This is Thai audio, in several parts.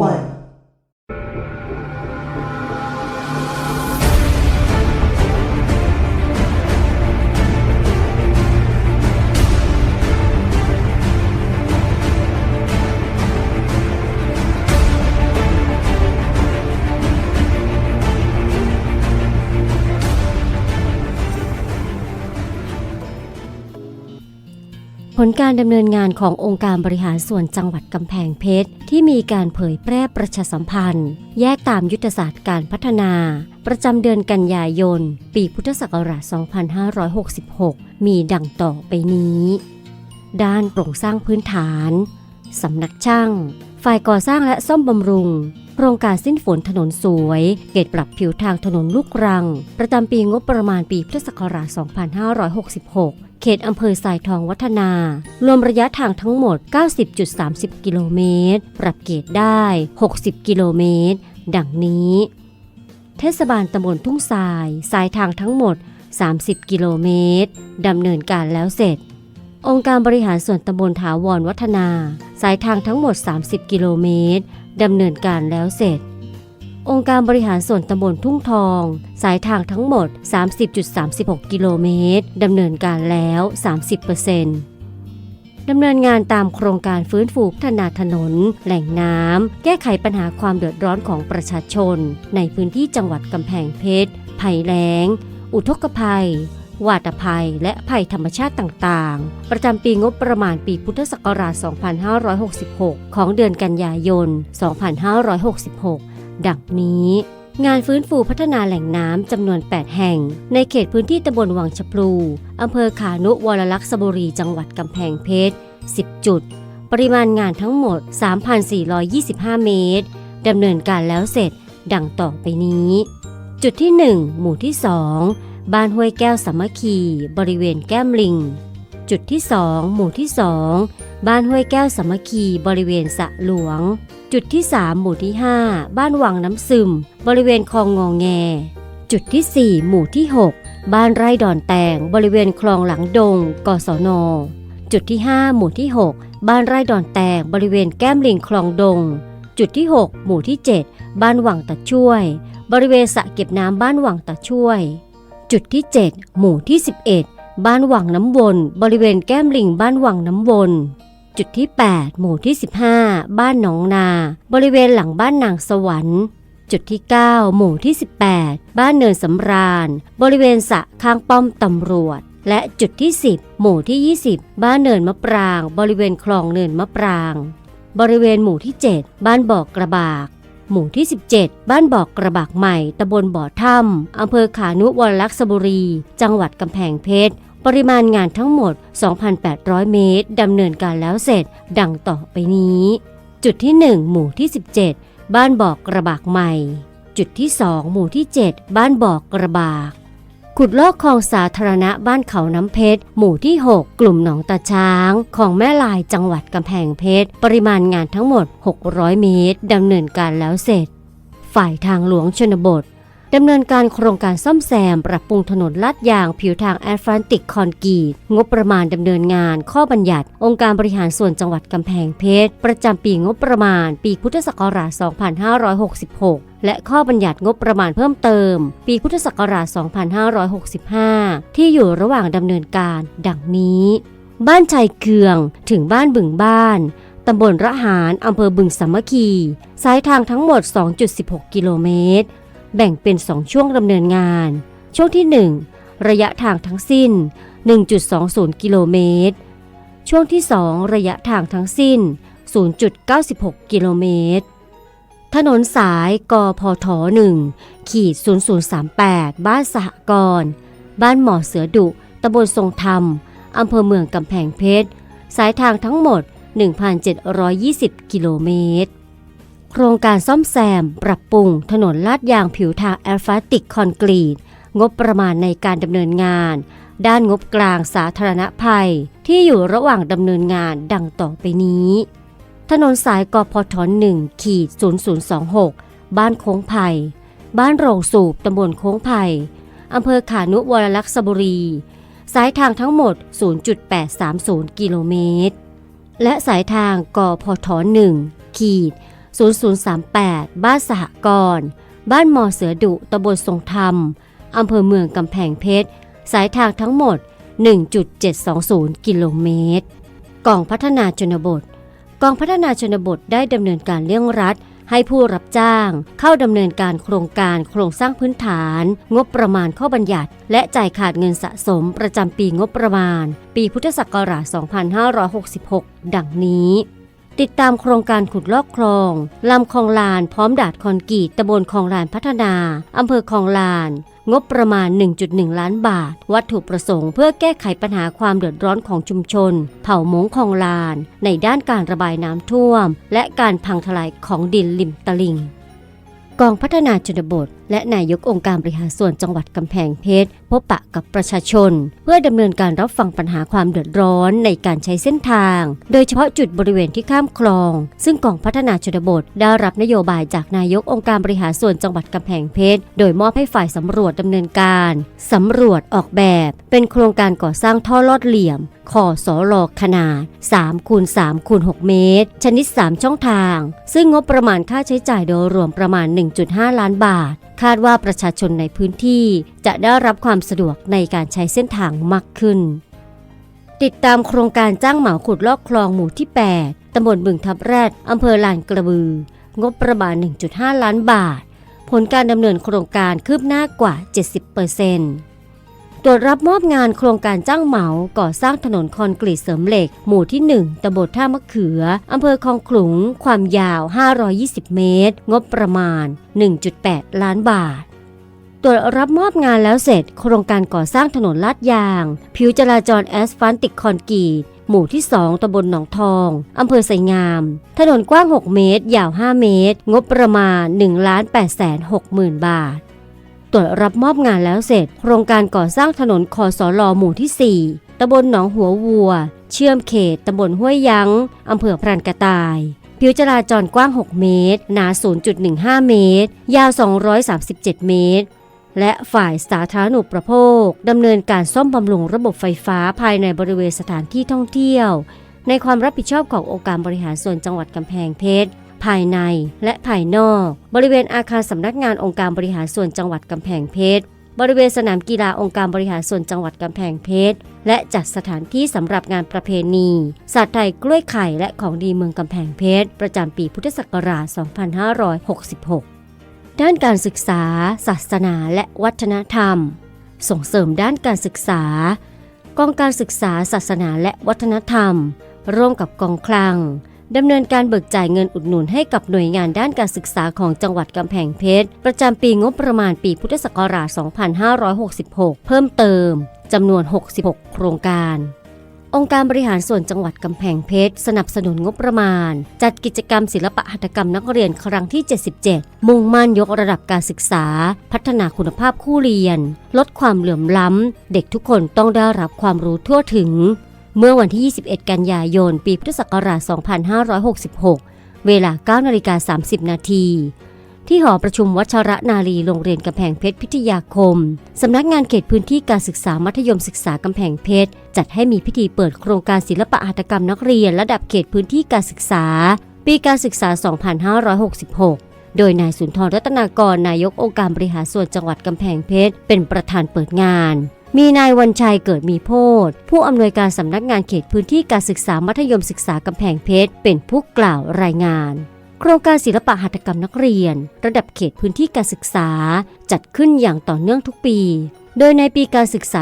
one. การดำเนินงานขององค์การบริหารส่วนจังหวัดกำแพงเพชร ที่มีการเผยแพร่ประชาสัมพันธ์ แยกตามยุทธศาสตร์การพัฒนา ประจำเดือนกันยายน ปีพุทธศักราช 2566 มีดังต่อไปนี้ ด้านโครงสร้างพื้นฐานสำนักช่าง ฝ่ายก่อสร้างและซ่อมบำรุง โครงการสิ้นฝนถนนสวย เกตปรับผิวทางถนนลูกรัง ประจำปีงบประมาณปีพุทธศักราช 2566 เขตอำเภอสายทองวัฒนา รวมระยะทางทั้งหมด 90.30 กิโลเมตร ปรับเกตได้ 60 กิโลเมตร ดังนี้ เทศบาลตำบลทุ่งทราย สายทางทั้งหมด 30 กิโลเมตร ดำเนินการแล้วเสร็จ องค์การบริหารส่วนตำบลถาวรวัฒนา สายทางทั้งหมด 30 กิโลเมตร ดำเนินการแล้วเสร็จ องค์การบริหารส่วนตำบลทุ่งทอง สายทางทั้งหมด 30.36 กิโลเมตรดำเนินการแล้ว 30%ดำเนินงานตามโครงการฟื้นฟูพัฒนาถนน แหล่งน้ำ แก้ไขปัญหาความเดือดร้อนของประชาชน ในพื้นที่จังหวัดกำแพงเพชร ภัยแล้ง อุทกภัย วาตภัย และภัยธรรมชาติต่างๆ ประจำปีงบประมาณปีพุทธศักราช 2566 ของเดือนกันยายน 2566 ดังนี้ งานฟื้นฟูพัฒนาแหล่งน้ำจำนวน 8 แห่ง ในเขตพื้นที่ตำบลวังชะพลูอำเภอขานุวรลักษบุรีจังหวัดกำแพงเพชร 10 จุด ปริมาณงานทั้งหมด 3,425 เมตรดำเนินการแล้วเสร็จดังต่อไปนี้ จุดที่ 1 หมู่ที่ 2 บ้านห้วยแก้วสามัคคี บริเวณแก้มลิง จุดที่ 2 หมู่ที่ 2 บ้านห้วยแก้วสามัคคีบริเวณสะหลวง จุดที่ 3 หมู่ที่ 5 บ้านวังน้ำซึม บริเวณคลองงองแง จุดที่ 4 หมู่ที่ 6 บ้านไร่ดอนแตง บริเวณคลองหลังดง กศน จุดที่ 5 หมู่ที่ 6 บ้านไร่ดอนแตง บริเวณแก้มลิงคลองดง จุดที่ 6 หมู่ที่ 7 บ้านวังตะช่วย บริเวณสระเก็บน้ำบ้านวังตะช่วย จุดที่ 7 หมู่ที่ 11บ้านวังน้ำวน บริเวณแก้มลิงบ้านวังน้ำวน จุดที่ 8 หมู่ที่ 15 บ้านหนองนา บริเวณหลังบ้านนางสวรรค์ จุดที่ 9 หมู่ที่ 18 บ้านเนินสำราญ บริเวณสะข้างป้อมตำรวจ และจุดที่ 10 หมู่ที่ 20 บ้านเนินมะปราง บริเวณคลองเนินมะปราง บริเวณหมู่ที่ 7 บ้านบ่อกกระบากหมู่ที่ 17 บ้านบอกกระบากใหม่ ตำบลบ่อถ้ำอำเภอขานุวรลักษบุรี จังหวัดกำแพงเพชร ปริมาณงานทั้งหมด 2,800 เมตรดำเนินการแล้วเสร็จ ดังต่อไปนี้ จุดที่ 1 หมู่ที่ 17 บ้านบอกกระบากใหม่ จุดที่ 2 หมู่ที่ 7 บ้านบอกกระบาก ขุดลอกคลองสาธารณะบ้านเขาน้ำเพชร หมู่ที่ 6 กลุ่มหนองตาช้าง ของแม่ลายจังหวัดกำแพงเพชร ปริมาณงานทั้งหมด 600 เมตรดำเนินการแล้วเสร็จ ฝ่ายทางหลวงชนบท ดำเนินการโครงการซ่อมแซม ปรับปรุงถนนลาดยาง ผิวทางแอตแลนติกคอนกรีตงบประมาณดำเนินงาน ข้อบัญญัติ องค์การบริหารส่วนจังหวัดกำแพงเพชร ประจำปีงบประมาณ ปีพุทธศักราช 2566และข้อบัญญัติงบประมาณเพิ่มเติม ปีพุทธศักราช 2565 ที่อยู่ระหว่างดำเนินการ ดังนี้ บ้านชัยเคือง ถึงบ้านบึงบ้าน ตำบลระหาร อำเภอบึงสามัคคี สายทางทั้งหมด 2.16 กิโลเมตร แบ่งเป็น2ช่วงดำเนินงาน ช่วงที่ 1 ระยะทางทั้งสิ้น 1.20 กิโลเมตร ช่วงที่ 2 ระยะทางทั้งสิ้น 0.96 กิโลเมตร ถนนสายกพท1ขีด0038 บ้านสหกรณ์บ้านหมอเสือดุตำบลทรงธรรมอำเภอเมืองกำแพงเพชร สายทางทั้งหมด 1,720 กิโลเมตร โครงการซ่อมแซม ปรับปรุง ถนนลาดยางผิวทางแอสฟัลติกคอนกรีต งบประมาณในการดำเนินงาน ด้านงบกลางสาธารณภัย ที่อยู่ระหว่างดำเนินงานดังต่อไปนี้ ถนนสายกพท1ขีด0026 บ้านโค้งไผ่บ้านโรงสูบตำบลโค้งไผ่อำเภอขานุวรลักษบุรี สายทางทั้งหมด 0.830 กิโลเมตร และสายทางกพท1ขีด 0038 บ้านสหกรณ์บ้านมอเสือดุตำบลทรงธรรม อำเภอเมืองกำแพงเพชร สายทางทั้งหมด 1.720 กิโลเมตร กองพัฒนาชนบท กองพัฒนาชนบทได้ดำเนินการเร่งรัดให้ผู้รับจ้าง เข้าดำเนินการโครงการโครงสร้างพื้นฐาน งบประมาณข้อบัญญัติ และจ่ายขาดเงินสะสมประจำปีงบประมาณ ปีพุทธศักราช 2566 ดังนี้ ติดตามโครงการขุดลอกคลองลำคลองลานพร้อมดาดคอนกรีตตำบลคลองลานพัฒนาอำเภอคลองลาน งบประมาณ 1.1 ล้านบาท วัตถุประสงค์เพื่อแก้ไขปัญหาความเดือดร้อนของชุมชน เผ่ามงคลองลาน ในด้านการระบายน้ำท่วม และการพังทลายของดินริมตลิ่งกองพัฒนาชนบท และนายกองค์การบริหารส่วนจังหวัดกำแพงเพชร พบปะกับประชาชน เพื่อดำเนินการรับฟังปัญหาความเดือดร้อนในการใช้เส้นทาง โดยเฉพาะจุดบริเวณที่ข้ามคลอง ซึ่งกองพัฒนาชนบทได้รับนโยบายจากนายกองค์การบริหารส่วนจังหวัดกำแพงเพชร โดยมอบให้ฝ่ายสำรวจดำเนินการสำรวจออกแบบ เป็นโครงการก่อสร้างท่อลอดเหลี่ยมคอสอลอขนาด3คูณ3คูณ6เมตร ชนิด 3 ช่องทาง ซึ่งงบประมาณค่าใช้จ่ายโดยรวมประมาณ 1.5 ล้านบาทคาดว่าประชาชนในพื้นที่จะได้รับความสะดวกในการใช้เส้นทางมากขึ้น ติดตามโครงการจ้างเหมาขุดลอกคลองหมู่ที่ 8 ตำบลบึงทับแรดอำเภอลานกระบือ งบประมาณ 1.5 ล้านบาท ผลการดำเนินโครงการคืบหน้ากว่า 70%ต ตรวจรับมอบงานโครงการจ้างเหมาก่อสร้างถนนคอนกรีตเสริมเหล็ก หมู่ที่ 1ตำบลท่ามะเขือ อำเภอคลองขลุง ความยาว 520 เมตร งบประมาณ 1.8 ล้านบาทตรวจรับมอบงานแล้วเสร็จ โครงการก่อสร้างถนนลาดยาง ผิวจราจรแอสฟัลติกคอนกรีตหมู่ที่ 2ตำบลหนองทอง อำเภอไสงาม ถนนกว้าง 6 เมตร ยาว 5 เมตร งบประมาณ1 8 6 0 0 0 0 บาท ตรวจรับมอบงานแล้วเสร็จ โครงการก่อสร้างถนนคอสอลอหมู่ที่ 4ตำบลหนองหัววัว เชื่อมเขตตำบลห้วยยัง้งอำเภอพรานกระต่าย ผิวจราจรกว้าง 6 เมตร หนา 0.15 เมตร ยาว 237 เมตร และฝ่ายสาธารณูปโภคดำเนินการซ่อมบำรุงระบบไฟฟ้าภายในบริเวณสถานที่ท่องเที่ยว ในความรับผิดชอบขององค์การบริหารส่วนจังหวัดกำแพงเพชร ภายในและภายนอก บริเวณอาคารสำนักงานองค์การบริหารส่วนจังหวัดกำแพงเพชรบริเวณสนามกีฬาองค์การบริหารส่วนจังหวัดกำแพงเพชร และจัดสถานที่สำหรับงานประเพณี สัตว์ไทยกล้วยไข่และของดีเมืองกำแพงเพชร ประจำปีพุทธศักราช 2566 ด้านการศึกษา ศาสนาและวัฒนธรรม ส่งเสริมด้านการศึกษากองการศึกษาศาสนาและวัฒนธรรม ร่วมกับกองคลัง ดำเนินการเบิกจ่ายเงินอุดหนุนให้กับหน่วยงานด้านการศึกษาของจังหวัดกำแพงเพชร ประจำปีงบประมาณปีพุทธศักราช 2566 เพิ่มเติมจำนวน 66 โครงการ องค์การบริหารส่วนจังหวัดกำแพงเพชร สนับสนุนงบประมาณ จัดกิจกรรมศิลปะหัตถกรรมนักเรียนครั้งที่ 77 มุ่งมั่นยกระดับการศึกษา พัฒนาคุณภาพคู่เรียน ลดความเหลื่อมล้ำ เด็กทุกคนต้องได้รับความรู้ทั่วถึง เมื่อวันที่ 21 กันยายน ปีพุทธศักราช 2566 เวลา 9 นาฬิกา 30 นาที ที่หอประชุมวัชระนารีโรงเรียนกำแพงเพชรพิทยาคม สำนักงานเขตพื้นที่การศึกษามัธยมศึกษากำแพงเพชร จัดให้มีพิธีเปิดโครงการศิลปะหัตถกรรมนักเรียนระดับเขตพื้นที่การศึกษา ปีการศึกษา 2566โดยนายสุนทรรัตนากร นายกองค์การบริหารส่วนจังหวัดกำแพงเพชร เป็นประธานเปิดงาน มีนายวันชัยเกิดมีโพธผู้อำนวยการสำนักงานเขตพื้นที่การศึกษามัธยมศึกษากำแพงเพชร เป็นผู้กล่าวรายงาน โครงการศิลปะหัตถกรรมนักเรียน ระดับเขตพื้นที่การศึกษา จัดขึ้นอย่างต่อเนื่องทุกปี โดยในปีการศึกษา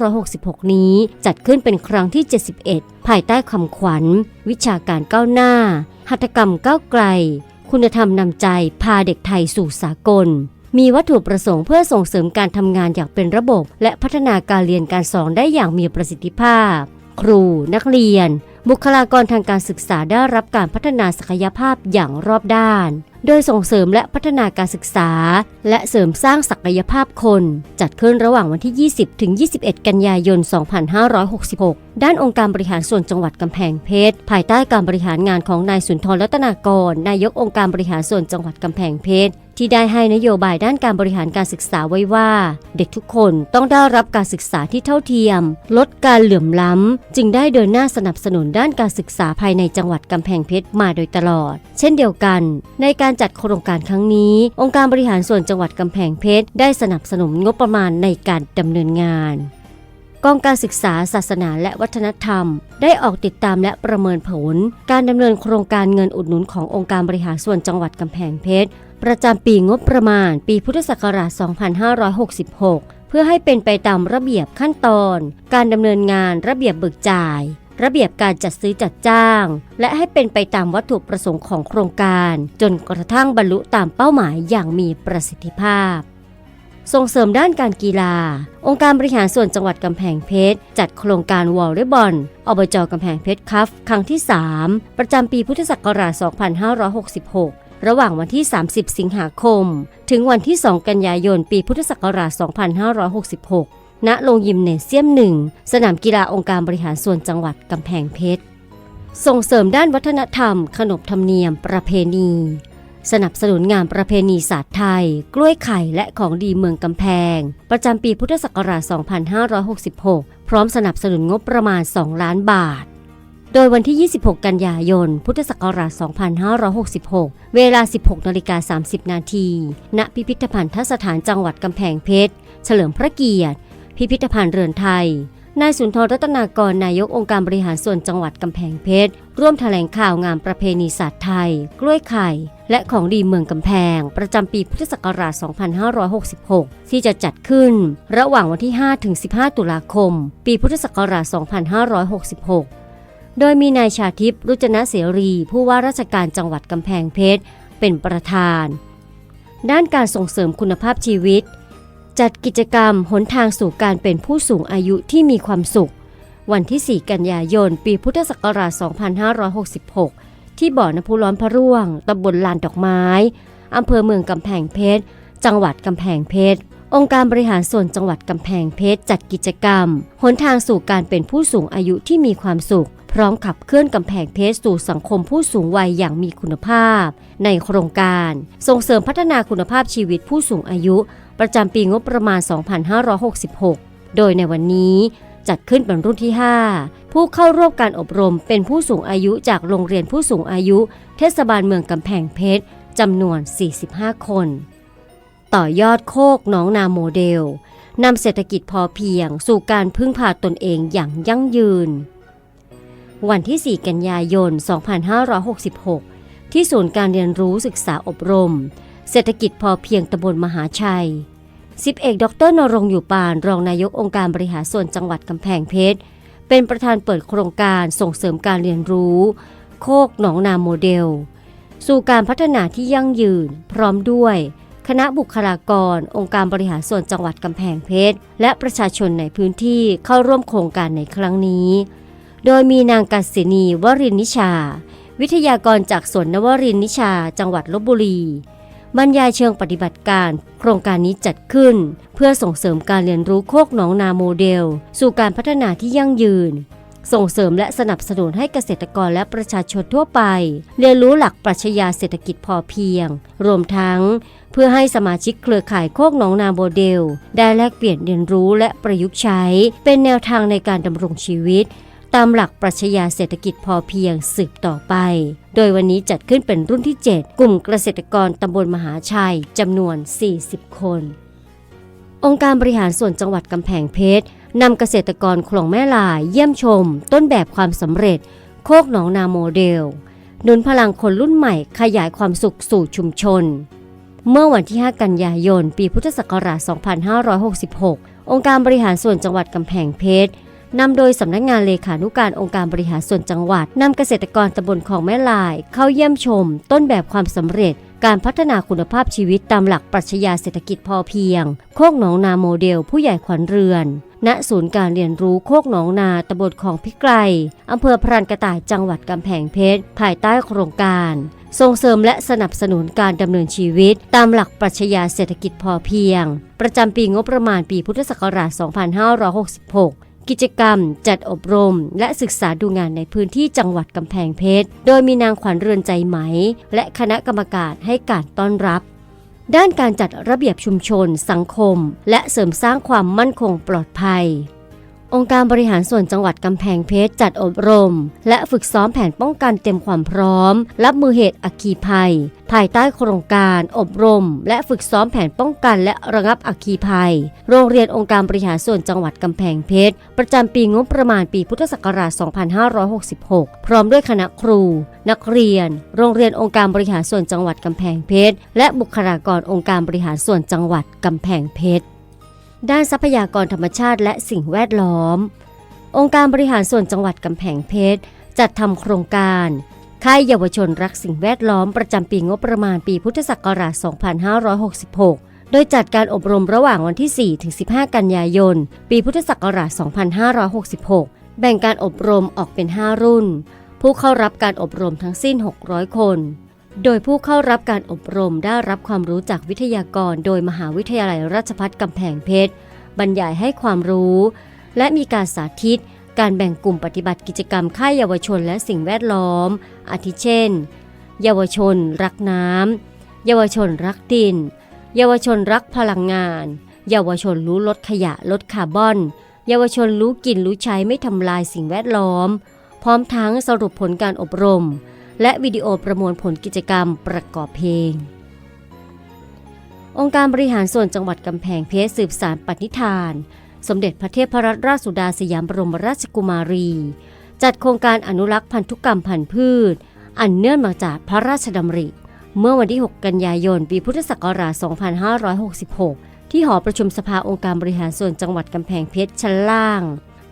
2566 นี้ จัดขึ้นเป็นครั้งที่ 71 ภายใต้คำขวัญ วิชาการก้าวหน้า หัตถกรรมก้าวไกล คุณธรรมนำใจพาเด็กไทยสู่สากล มีวัตถุประสงค์เพื่อส่งเสริมการทำงานอย่างเป็นระบบ และพัฒนาการเรียนการสอนได้อย่างมีประสิทธิภาพ ครู นักเรียน บุคลากรทางการศึกษาได้รับการพัฒนาศักยภาพอย่างรอบด้าน โดยส่งเสริมและพัฒนาการศึกษา และเสริมสร้างศักยภาพคน จัดขึ้นระหว่างวันที่ 20 ถึง 21 กันยายน 2566 ด้านองค์การบริหารส่วนจังหวัดกำแพงเพชร ภายใต้การบริหารงานของนายสุนทรรัตนากร นายกองค์การบริหารส่วนจังหวัดกำแพงเพชร ที่ได้ให้นโยบายด้านการบริหารการศึกษาไว้ว่า เด็กทุกคนต้องได้รับการศึกษาที่เท่าเทียม ลดการเหลื่อมล้ำ จึงได้เดินหน้าสนับสนุนด้านการศึกษาภายในจังหวัดกำแพงเพชรมาโดยตลอด เช่นเดียวกัน ในการจัดโครงการครั้งนี้ องค์การบริหารส่วนจังหวัดกำแพงเพชรได้สนับสนุนงบประมาณในการดำเนินงานกองการศึกษาศาสนาและวัฒนธรรม ได้ออกติดตามและประเมินผล การดำเนินโครงการเงินอุดหนุนขององค์การบริหารส่วนจังหวัดกำแพงเพชร ประจำปีงบประมาณปีพุทธศักราช 2566 เพื่อให้เป็นไปตามระเบียบขั้นตอน การดำเนินงานระเบียบเบิกจ่าย ระเบียบการจัดซื้อจัดจ้าง และให้เป็นไปตามวัตถุประสงค์ของโครงการ จนกระทั่งบรรลุตามเป้าหมายอย่างมีประสิทธิภาพส่งเสริมด้านการกีฬา องค์การบริหารส่วนจังหวัดกำแพงเพชร จัดโครงการวอลเลย์บอล อบจกำแพงเพชรคัฟครั้งที่ 3 ประจำปีพุทธศักราช 2566 ระหว่างวันที่ 30 สิงหาคม ถึงวันที่ 2 กันยายน ปีพุทธศักราช 2566 ณ โรงยิมเนเซียม1สนามกีฬาองค์การบริหารส่วนจังหวัดกำแพงเพชร ส่งเสริมด้านวัฒนธรรม ขนบธรรมเนียม ประเพณี สนับสนุนงานประเพณีศาสตร์ไทย กล้วยไข่และของดีเมืองกำแพง ประจำปีพุทธศักราช 2566 พร้อมสนับสนุนงบประมาณ 2 ล้านบาท โดยวันที่ 26 กันยายน พุทธศักราช 2566 เวลา 16นาฬิกา30 นาที ณ พิพิธภัณฑสถานจังหวัดกำแพงเพชร เฉลิมพระเกียรติ พิพิธภัณฑ์เรือนไทย นายสุนทรรัตนากร นายกองค์การบริหารส่วนจังหวัดกำแพงเพชร ร่วมแถลงข่าวงานประเพณีศาสตร์ไทย กล้วยไข่ และของดีเมืองกำแพง ประจำปีพุทธศักราช 2566 ที่จะจัดขึ้น ระหว่างวันที่5ถึง15 ตุลาคม ปีพุทธศักราช 2566 โดยมีนายชาทิพย์รุจนะเสรี ผู้ว่าราชการจังหวัดกำแพงเพชร เป็นประธาน ด้านการส่งเสริมคุณภาพชีวิต จัดกิจกรรมหนทางสู่การเป็นผู้สูงอายุที่มีความสุข วันที่ 4 กันยายน ปีพุทธศักราช 2566 ที่บ่อน้ำพุร้อนพระร่วง ตำบลลานดอกไม้ อำเภอเมืองกำแพงเพชร จังหวัดกำแพงเพชรองค์การบริหารส่วนจังหวัดกำแพงเพชรจัดกิจกรรม หนทางสู่การเป็นผู้สูงอายุที่มีความสุข พร้อมขับเคลื่อนกำแพงเพชรสู่สังคมผู้สูงวัยอย่างมีคุณภาพ ในโครงการส่งเสริมพัฒนาคุณภาพชีวิตผู้สูงอายุ ประจำปีงบประมาณ 2566 โดยในวันนี้จัดขึ้นเป็นรุ่นที่ 5 ผู้เข้าร่วมการอบรมเป็นผู้สูงอายุจากโรงเรียนผู้สูงอายุ เทศบาลเมืองกำแพงเพชรจำนวน 45 คน ต่อยอดโคกน้องนาโมเดลนำเศรษฐกิจพอเพียงสู่การพึ่งพาตนเองอย่างยั่งยืน วันที่ 4 กันยายน 2566 ที่ศูนย์การเรียนรู้ศึกษาอบรม เศรษฐกิจพอเพียงตำบลมหาชัย สิบเอกดรนรงค์อยู่ปาน รองนายกองค์การบริหารส่วนจังหวัดกำแพงเพชร เป็นประธานเปิดโครงการส่งเสริมการเรียนรู้ โคกหนองนาโมเดล สู่การพัฒนาที่ยั่งยืน พร้อมด้วย คณะบุคลากร องค์การบริหารส่วนจังหวัดกำแพงเพชร และประชาชนในพื้นที่เข้าร่วมโครงการในครั้งนี้ โดยมีนางกัศนีวรินนิชา วิทยากรจากสวนนวรินนิชา จังหวัดลบบุรี บรรยายเชิงปฏิบัติการ โครงการนี้จัดขึ้น เพื่อส่งเสริมการเรียนรู้โคกหนองนาโมเดล สู่การพัฒนาที่ยั่งยืน ส่งเสริมและสนับสนุนให้เกษตรกรและประชาชนทั่วไป เรียนรู้หลักปรัชญาเศรษฐกิจพอเพียง รวมทั้ง เพื่อให้สมาชิกเครือข่ายโคกหนองนาโมเดล ได้แลกเปลี่ยนเรียนรู้และประยุกต์ใช้ เป็นแนวทางในการดำรงชีวิตามหลักปรัชญาเศรษฐกิจพอเพียงสืบต่อไป โดยวันนี้จัดขึ้นเป็นรุ่นที่ 7 กลุ่มเกษตรกรตำบลมหาชัยจำนวน 40 คน องค์การบริหารส่วนจังหวัดกำแพงเพชรนำเกษตรกรคลองแม่ลายเยี่ยมชม ต้นแบบความสำเร็จ โคกหนองนาโมเดลหนุนพลังคนรุ่นใหม่ขยายความสุขสู่ชุมชน เมื่อวันที่ 5 กันยายน ปีพุทธศักราช 2566 องค์การบริหารส่วนจังหวัดกำแพงเพชร นำโดยสำนักงานเลขานุการองค์การบริหารส่วนจังหวัดนำเกษตรกรตำบลของแม่ลาย เข้าเยี่ยมชม ต้นแบบความสำเร็จ การพัฒนาคุณภาพชีวิตตามหลักปรัชญาเศรษฐกิจพอเพียง โคกหนองนาโมเดล ผู้ใหญ่ขวัญเรือน ณศูนย์การเรียนรู้โคกหนองนาตำบลของพิไกรอำเภอพรานกระต่ายจังหวัดกำแพงเพชรภายใต้โครงการส่งเสริมและสนับสนุนการดำเนินชีวิต ตามหลักปรัชญาเศรษฐกิจพอเพียง ประจำปีงบประมาณปีพุทธศักราช 2566 กิจกรรม จัดอบรม และศึกษาดูงานในพื้นที่จังหวัดกำแพงเพชร โดยมีนางขวัญเรือนใจไหม และคณะกรรมการให้การต้อนรับ ด้านการจัดระเบียบชุมชน สังคม และเสริมสร้างความมั่นคงปลอดภัย องค์การบริหารส่วนจังหวัดกำแพงเพชรจัดอบรม และฝึกซ้อมแผนป้องกันเต็มความพร้อม รับมือเหตุอัคคีภัย ภายใต้โครงการ อบรม และฝึกซ้อมแผนป้องกันและระงับอัคคีภัย โรงเรียนองค์การบริหารส่วนจังหวัดกำแพงเพชรประจำปีงบประมาณปีพุทธศักราช 2566 พร้อมด้วยคณะครู นักเรียน โรงเรียนองค์การบริหารส่วนจังหวัดกำแพงเพชรและบุคลากรองค์การบริหารส่วนจังหวัดกำแพงเพชร ด้านทรัพยากรธรรมชาติและสิ่งแวดล้อม องค์การบริหารส่วนจังหวัดกำแพงเพชร จัดทำโครงการค่ายเยาวชนรักสิ่งแวดล้อมประจำปีงบประมาณปีพุทธศักราช 2566 โดยจัดการอบรมระหว่างวันที่ 4 ถึง 15 กันยายน ปีพุทธศักราช 2566 แบ่งการอบรมออกเป็น 5 รุ่น ผู้เข้ารับการอบรมทั้งสิ้น 600 คน โดยผู้เข้ารับการอบรมได้รับความรู้จากวิทยากร โดยมหาวิทยาลัยราชภัฏกำแพงเพชร บรรยายให้ความรู้ และมีการสาธิต การแบ่งกลุ่มปฏิบัติกิจกรรมค่ายเยาวชนและสิ่งแวดล้อม อาทิเช่น เยาวชน รักน้ำ เยาวชนรักดิน เยาวชนรักพลังงาน เยาวชนรู้ลดขยะลดคาร์บอน เยาวชนรู้กินรู้ใช้ไม่ทำลายสิ่งแวดล้อม พร้อมทั้งสรุปผลการอบรม และวิดีโอประมวลผลกิจกรรมประกอบเพลง องค์การบริหารส่วนจังหวัดกำแพงเพชรสืบสารปณิธาน สมเด็จพระเทพรัตนราชสุดาสยามบรมราชกุมารี จัดโครงการอนุรักษ์พันธุกรรมพันธุ์พืช อันเนื่องมาจากพระราชดำริ เมื่อวันที่ 6 กันยายน ปีพุทธศักราช 2566 ที่หอประชุมสภาองค์การบริหารส่วนจังหวัดกำแพงเพชรชั้นล่าง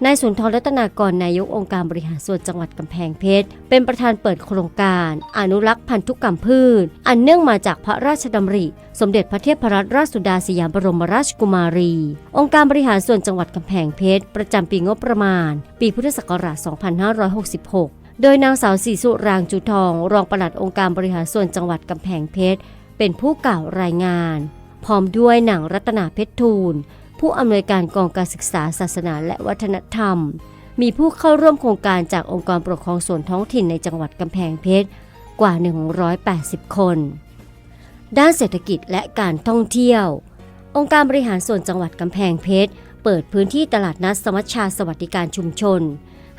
นายสุนทรรัตนากรนายกองค์การบริหารส่วนจังหวัดกำแพงเพชร เป็นประธานเปิดโครงการ อนุรักษ์พันธุกรรมพืช อันเนื่องมาจากพระราชดำริ สมเด็จพระเทพรัตนราชสุดาสยามบรมราชกุมารี องค์การบริหารส่วนจังหวัดกำแพงเพชร ประจำปีงบประมาณ ปีพุทธศักราช 2566 โดยนางสาวศรีสุรางจุทอง รองปลัดองค์การบริหารส่วนจังหวัดกำแพงเพชร เป็นผู้กล่าวรายงาน พร้อมด้วยหนังรัตนาเพชรทูล ผู้อำนวยการกองการศึกษาศาสนาและวัฒนธรรม มีผู้เข้าร่วมโครงการจากองค์กรปกครองส่วนท้องถิ่นในจังหวัดกำแพงเพชรกว่า 180 คน ด้านเศรษฐกิจและการท่องเที่ยว องค์การบริหารส่วนจังหวัดกำแพงเพชรเปิดพื้นที่ตลาดนัดสมัชชาสวัสดิการชุมชน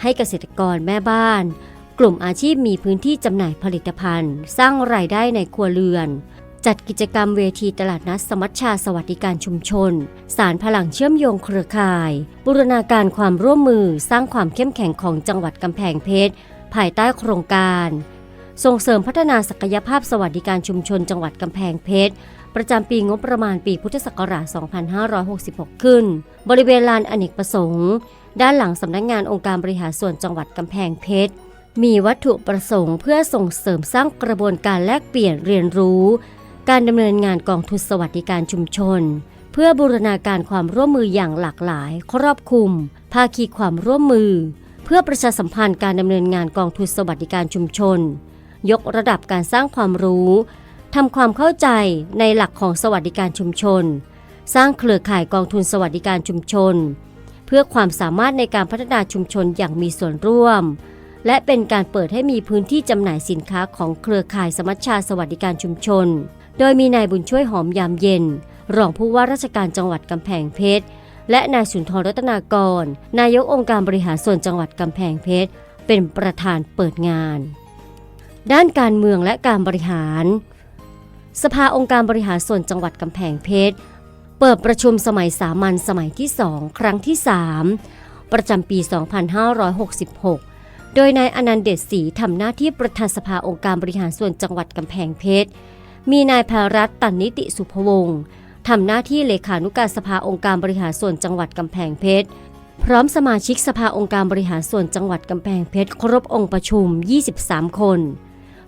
ให้เกษตรกรแม่บ้าน กลุ่มอาชีพมีพื้นที่จำหน่ายผลิตภัณฑ์ สร้างรายได้ในครัวเรือน จัดกิจกรรมเวทีตลาดนัดสมัชชาสวัสดิการชุมชน สารพลังเชื่อมโยงเครือข่าย บูรณาการความร่วมมือสร้างความเข้มแข็งของจังหวัดกำแพงเพชร ภายใต้โครงการ ส่งเสริมพัฒนาศักยภาพสวัสดิการชุมชนจังหวัดกำแพงเพชร ประจำปีงบประมาณปีพุทธศักราช 2566 ขึ้น บริเวณลานอเนกประสงค์ ด้านหลังสำนักงานองค์การบริหารส่วนจังหวัดกำแพงเพชรมีวัตถุประสงค์เพื่อส่งเสริมสร้างกระบวนการแลกเปลี่ยนเรียนรู้ การดำเนินงานกองทุนสวัสดิการชุมชน เพื่อบูรณาการความร่วมมืออย่างหลากหลาย ครอบคลุม ภาคีความร่วมมือ เพื่อประชาสัมพันธ์การดำเนินงานกองทุนสวัสดิการชุมชน ยกระดับการสร้างความรู้ทำความเข้าใจในหลักของสวัสดิการชุมชน สร้างเครือข่ายกองทุนสวัสดิการชุมชน เพื่อความสามารถในการพัฒนาชุมชนอย่างมีส่วนร่วม และเป็นการเปิดให้มีพื้นที่จำหน่ายสินค้าของเครือข่ายสมัชชาสวัสดิการชุมชน โดยมีนายบุญช่วยหอมยามเย็น รองผู้ว่าราชการจังหวัดกำแพงเพชร และนายสุนทรรัตนากร นายกองค์การบริหารส่วนจังหวัดกำแพงเพชร เป็นประธานเปิดงาน ด้านการเมืองและการบริหาร สภาองค์การบริหารส่วนจังหวัดกำแพงเพชร เปิดประชุมสมัยสามัญสมัยที่2ครั้งที่3ประจำปี 2566โดยนายอนันต์เดชศรีทำหน้าที่ประธานสภาองค์การบริหารส่วนจังหวัดกำแพงเพชร มีนายภารัตตันนิติสุภวงศ์ทำหน้าที่เลขานุการสภาองค์การบริหารส่วนจังหวัดกำแพงเพชร พร้อมสมาชิกสภาองค์การบริหารส่วนจังหวัดกำแพงเพชร ครบองค์ประชุม 23 คน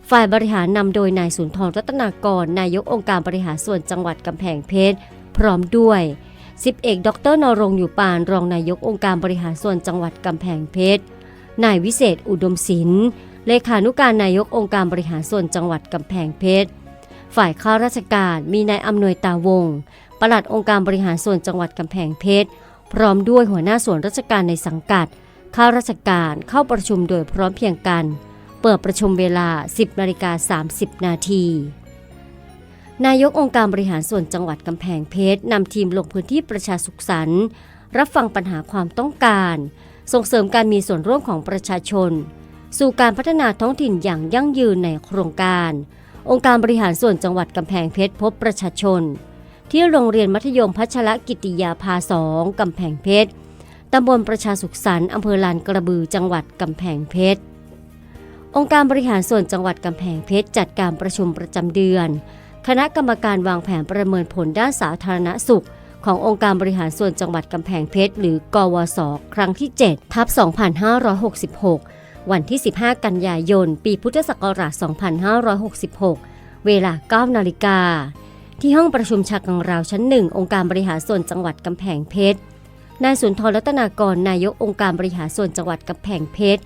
ฝ่ายบริหารนำโดยนายสุนทรรัตนากร นายกองค์การบริหารส่วนจังหวัดกำแพงเพชร พร้อมด้วยสิบเอกดรนรงอยู่ปานรองนายกองค์การบริหารส่วนจังหวัดกำแพงเพชร นายวิเศษอุดมศิลป์เลขานุการนายกองค์การบริหารส่วนจังหวัดกำแพงเพชร ฝ่ายข้าราชการมีนายอำนวยตาวงปลัดองค์การบริหารส่วนจังหวัดกำแพงเพชร พร้อมด้วยหัวหน้าส่วนราชการในสังกัด ข้าราชการเข้าประชุมโดยพร้อมเพียงกัน เปิดประชุมเวลา 10นาฬิกา30 นาที นายกองค์การบริหารส่วนจังหวัดกำแพงเพชรนำทีมลงพื้นที่ประชาสุขสันต์รับฟังปัญหาความต้องการ ส่งเสริมการมีส่วนร่วมของประชาชน สู่การพัฒนาท้องถิ่นอย่างยั่งยืนในโครงการ องค์การบริหารส่วนจังหวัดกำแพงเพชรพบประชาชน ที่โรงเรียนมัธยมพัชรกิติยาภาสองกำแพงเพชรตำบลประชาสุขสันต์อำเภอลานกระบือจังหวัดกำแพงเพชร องค์การบริหารส่วนจังหวัดกำแพงเพชรจัดการประชุมประจำเดือน คณะกรรมการวางแผนประเมินผลด้านสาธารณสุข ขององค์การบริหารส่วนจังหวัดกำแพงเพชรหรือ กวส ครั้งที่7ทับ2566 วันที่ 15 กันยายน ปีพุทธศักราช 2566 เวลา 9 นาฬิกา ที่ห้องประชุมชากังราวชั้น1องค์การบริหารส่วนจังหวัดกำแพงเพชร นายสุนทรรัตนากร นายกองค์การบริหารส่วนจังหวัดกำแพงเพชร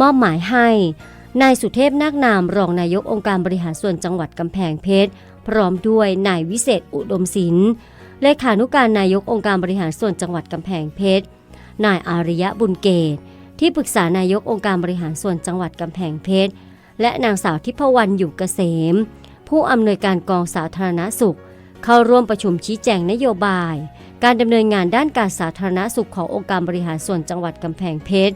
มอบหมายให้ นายสุเทพนาคนามรองนายกองค์การบริหารส่วนจังหวัดกำแพงเพชร พร้อมด้วยนายวิเศษอุดมศิลป์เลขานุการนายกองค์การบริหารส่วนจังหวัดกำแพงเพชร นายอาริยะบุญเกต ที่ปรึกษานายกองค์การบริหารส่วนจังหวัดกำแพงเพชร และนางสาวทิพวรรณอยู่เกษม ผู้อำนวยการกองสาธารณสุข เข้าร่วมประชุมชี้แจงนโยบาย การดำเนินงานด้านการสาธารณสุขขององค์การบริหารส่วนจังหวัดกำแพงเพชร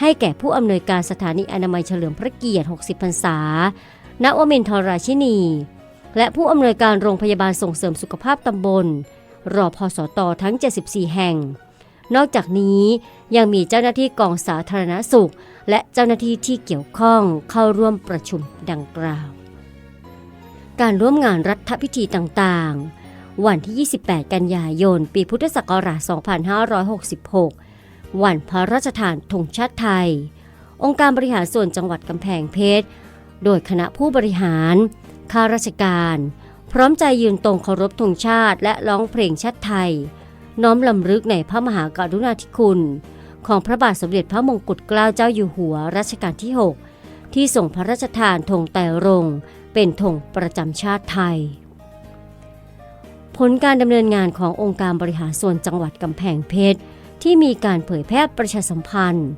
ให้แก่ผู้อำนวยการสถานีอนามัยเฉลิมพระเกียรติ 60 พรรษา ณ วมินทรราชินี และผู้อำนวยการโรงพยาบาลส่งเสริมสุขภาพตำบล รอพสตทั้ง 74 แห่ง นอกจากนี้ ยังมีเจ้าหน้าที่กองสาธารณสุข และเจ้าหน้าที่ที่เกี่ยวข้องเข้าร่วมประชุมดังกล่าว การร่วมงานรัฐพิธีต่างๆ วันที่ 28 กันยายน ปีพุทธศักราช 2566 วันพระราชทานธงชาติไทย องค์การบริหารส่วนจังหวัดกำแพงเพชร โดยคณะผู้บริหาร ข้าราชการ พร้อมใจยืนตรงเคารพธงชาติ และร้องเพลงชาติไทยน้อมลำลึกในพระมหากรุณาธิคุณ ของพระบาทสมเด็จพระมงกุฎเกล้าเจ้าอยู่หัวรัชกาลที่ 6 ที่ส่งพระราชทานธงไตรรงเป็นธงประจำชาติไทย ผลการดำเนินงานขององค์การบริหารส่วนจังหวัดกำแพงเพชร ที่มีการเผยแพร่ประชาสัมพันธ์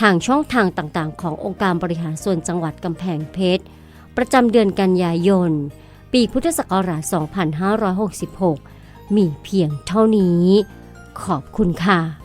ทางช่องทางต่างๆ ขององค์การบริหารส่วนจังหวัดกำแพงเพชร ประจำเดือนกันยายน ปีพุทธศักราช 2566 มีเพียงเท่านี้ ขอบคุณค่ะ